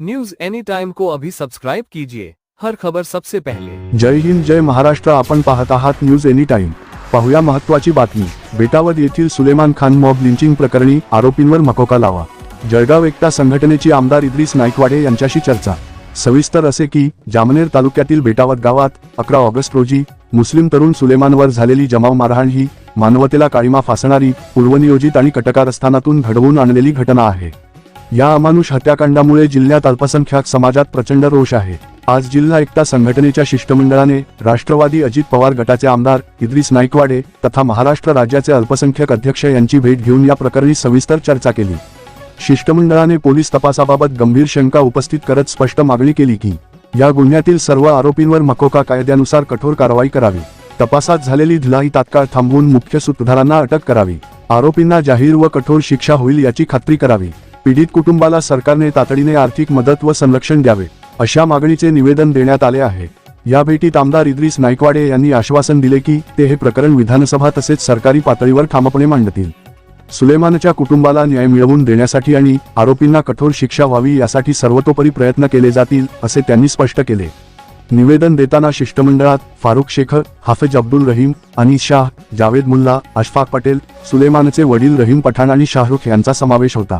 News any time को अभी subscribe कीजिए। हर खबर सबसे पहले। जय हिंद जय महाराष्ट्र आपण पाहत आहात न्यूज एनी टाइम पाहूया महत्वाची बातमी. बेटावद येथील सुलेमान खान मॉब लिंचिंग प्रकरणी आरोपींवर मकोका लावा. जळगाव एकता संघटनेची आमदार इद्रिस नाईकवाडे यांच्याशी चर्चा. सविस्तर असे की जामनेर तालुक्यातील बेटावत गावात अकरा ऑगस्ट रोजी मुस्लिम तरुण सुलेमानवर झालेली जमाव मारहाण ही मानवतेला काळीमा फासणारी पूर्वनियोजित आणि कटकारस्थानातून घडवून आणलेली घटना आहे. या अमानुष हत्याकांडामुळे जिल्ह्यात अल्पसंख्याक समाजात प्रचंड रोष आहे. आज जिल्हा एकता संघटनेच्या शिष्टमंडळाने राष्ट्रवादी अजित पवार गटाचे आमदार इद्रिस नाईकवाडे तथा महाराष्ट्र राज्याचे अल्पसंख्याक अध्यक्ष यांची भेट घेऊन या प्रकरणी सविस्तर चर्चा केली. शिष्टमंडळाने पोलीस तपासाबाबत गंभीर शंका उपस्थित करत स्पष्ट मागणी केली की या गुन्ह्यातील सर्व आरोपींवर मकोका कायद्यानुसार कठोर कारवाई करावी. तपासात झालेली ढिलाई तात्काळ थांबवून मुख्य सूत्रधारांना अटक करावी. आरोपींना जाहीर व कठोर शिक्षा होईल याची खात्री करावी. पीडित कुटुंबाला सरकारने तातडीने आर्थिक मदत व संरक्षण द्यावे अशा मागणीचे निवेदन देण्यात आले आहे. या भेटीत आमदार इद्रिस नाईकवाडे यांनी आश्वासन दिले की ते हे प्रकरण विधानसभा तसेच सरकारी पातळीवर ठामपणे मांडतील. सुलेमानच्या कुटुंबाला न्याय मिळवून देण्यासाठी आणि आरोपींना कठोर शिक्षा व्हावी यासाठी सर्वतोपरी प्रयत्न केले जातील असे त्यांनी स्पष्ट केले. निवेदन देताना शिष्टमंडळात फारुख शेखर हाफिज अब्दुल रहीम अनिस शाह जावेद मुल्ला अशफाक पटेल सुलेमानचे वडील रहीम पठाण आणि शाहरुख यांचा समावेश होता.